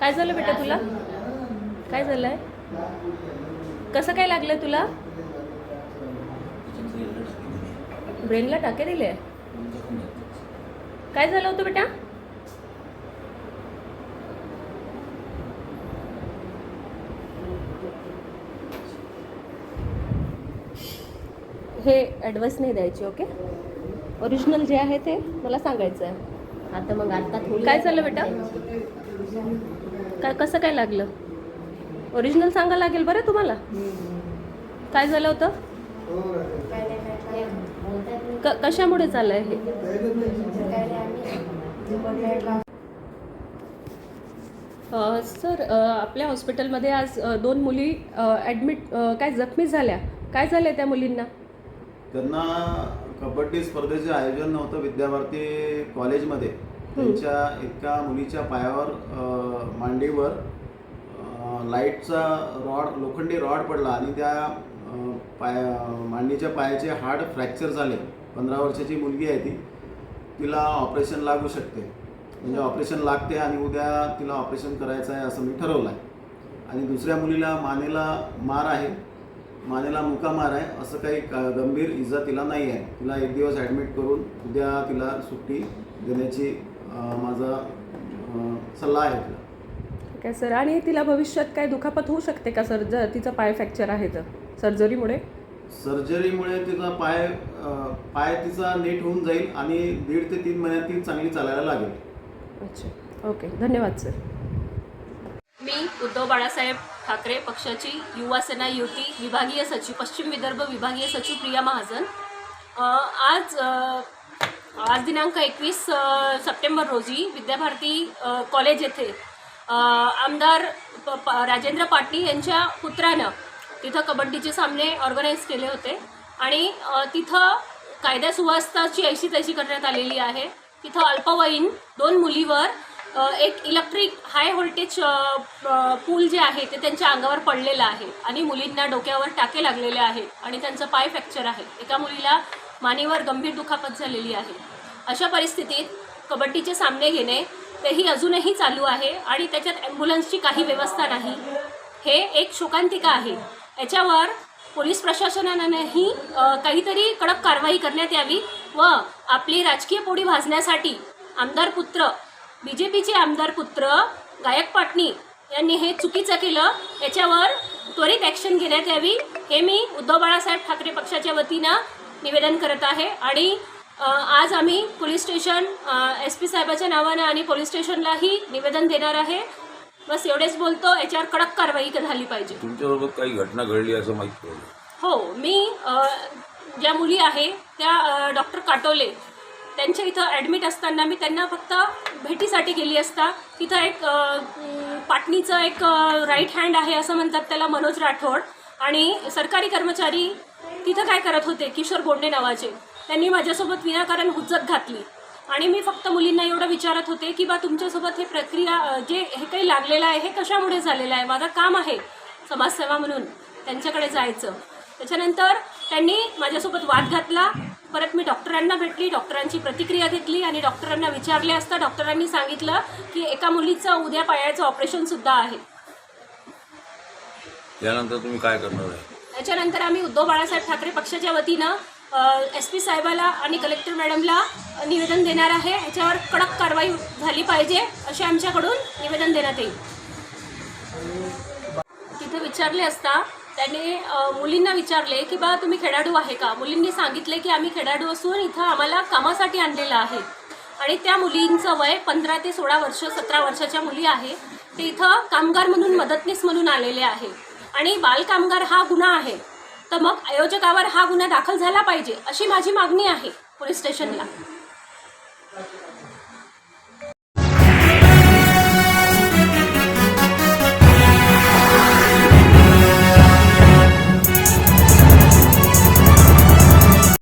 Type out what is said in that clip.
झालं बेटा तुला? काय झालंय? कसं काय लागलं तुला? ब्रेनला टाके दिले? काय झालं होतं बेटा? हे ॲडवाइस नाही द्यायची ओके ओरिजिनल जे आहे ते मला सांगायचं आहे आता मग आता थोडी काय झालं बेटा? काय कसं काय लागलं? ओरिजिनल सांगा लागेल बरं तुम्हाला? काय झालं होतं? क कशामुळे झालं आहे हे सर आपल्या हॉस्पिटलमध्ये आज दोन मुली ॲडमिट काय जखमी झाल्या. काय झालं त्या मुलींना? त्यांना कबड्डी स्पर्धेचे आयोजन नव्हतं विद्याभारती कॉलेजमध्ये. त्यांच्या एका मुलीच्या पायावर मांडीवर लाईटचा रॉड लोखंडी रॉड पडला आणि त्या पाय मांडीच्या पायाचे हाड फ्रॅक्चर झाले. पंधरा वर्षाची मुलगी आहे ती. तिला ऑपरेशन लागू शकते. म्हणजे ऑपरेशन लागते आणि उद्या तिला ऑपरेशन करायचं आहे असं मी ठरवलं आहे आणि दुसऱ्या मुलीला मानेला मार आहे. मानेला मुका मार आहे. असं काही क- गंभीर इजा तिला नाही आहे. तिला एक दिवस ॲडमिट करून उद्या तिला सुट्टी देण्याची माझा सल्ला आहे ठीक आहे सर. आणि तिला भविष्यात काय दुखापत होऊ शकते का सर? जर तिचं पाय फ्रॅक्चर आहे तर सर्जरीमुळे? सर्जरीमुळे तिचा पाय पाय तिचा नीट होऊन जाईल आणि दीड ते तीन महिन्यात ती चांगली चालायला लागेल. अच्छा. ओके. धन्यवाद सर. मी उद्धव बाळासाहेब ठाकरे पक्षाची युवा सेना युती विभागीय सचिव पश्चिम विदर्भ विभागीय सचिव प्रिया महाजन. आज आज दिनांक एकवीस सप्टेंबर रोजी विद्याभारती कॉलेज येथे आमदार राजेंद्र पाटणी यांच्या पुत्रानं तिथं कबड्डीचे सामने ऑर्गनाईज केले होते. आणि तिथं कायद्या सुव्यवस्थाची ऐशी तैशी करण्यात आलेली आहे. तिथं अल्पवयीन दोन मुलीवर एक इलेक्ट्रिक हाय व्होल्टेज पूल जे आहे ते त्यांच्या अंगावर पडलेलं आहे आणि मुलींना डोक्यावर टाके लागलेले आहेत आणि त्यांचं पाय फ्रॅक्चर आहे. एका मुलीला मानेवर गंभीर दुखापत झालेली आहे. अशा परिस्थितीत कबड्डीचे सामने घेणे तेही अजूनही चालू आहे आणि त्याच्यात ॲम्ब्युलन्सची काही व्यवस्था नाही. हे एक शोकांतिका आहे. याच्यावर पोलीस प्रशासनानेही काहीतरी कडक कारवाई करण्यात यावी व आपली राजकीय पोळी भाजण्यासाठी आमदार पुत्र बी जे पीचे आमदार पुत्र गायक पाटणी यांनी हे चुकीचं केलं. याच्यावर त्वरित ॲक्शन घेण्यात यावी. हे मी उद्धव बाळासाहेब ठाकरे पक्षाच्या वतीनं निवेदन करत आहे. आणि आज आम्ही पोलीस स्टेशन एस पी साहेबाच्या नावानं आणि पोलीस स्टेशनलाही निवेदन देणार आहे. बस एवढेच बोलतो याच्यावर कडक कारवाई झाली पाहिजे. तुमच्यासोबत काही घटना घडली असं माहीत हो मी ज्या मुली आहे त्या डॉक्टर काटोले त्यांच्या इथं ॲडमिट असताना मी त्यांना फक्त भेटीसाठी गेली असता. तिथं एक पाटणीचं एक राईट हँड आहे असं म्हणतात त्याला मनोज राठोड. आणि सरकारी कर्मचारी तिथं काय करत होते? किशोर बोंडे नावाचे. त्यांनी माझ्यासोबत विनाकारण हुज्जत घातली. आणि मी फक्त मुलींना एवढं विचारत होते की बा तुमच्यासोबत हे प्रक्रिया जे हे काही लागलेलं आहे हे कशामुळे झालेलं आहे? माझं काम आहे समाजसेवा म्हणून त्यांच्याकडे जायचं. त्याच्यानंतर त्यांनी माझ्यासोबत वाद घातला. परत मी डॉक्टरांना भेटली डॉक्टरांची प्रतिक्रिया घेतली आणि डॉक्टरांना विचारले असता डॉक्टरांनी सांगितलं की एका मुलीचं उद्या पायाचं ऑपरेशनसुद्धा आहे. यानंतर तुम्ही काय करणार आहे? त्याच्यानंतर आम्ही उद्धव बाळासाहेब ठाकरे पक्षाच्या वतीनं एस पी साहेबाला आणि कलेक्टर मॅडमला निवेदन देणार आहे. याच्यावर कडक कारवाई झाली पाहिजे असे आमच्याकडून निवेदन देण्यात येईल. तिथे विचारले असता त्याने मुलींना विचारले की बा तुम्ही खेळाडू आहे का? मुलींनी सांगितले की आम्ही खेळाडू असून इथं आम्हाला कामासाठी आणलेलं आहे. आणि त्या मुलींचं वय पंधरा ते सोळा वर्ष सतरा वर्षाच्या मुली आहे. ते इथं कामगार म्हणून मदतनीस म्हणून आलेले आहे. आणि बालकामगार हा गुन्हा आहे. तर मग आयोजकावर हा गुन्हा दाखल झाला पाहिजे अशी माझी मागणी आहे पोलीस स्टेशनला.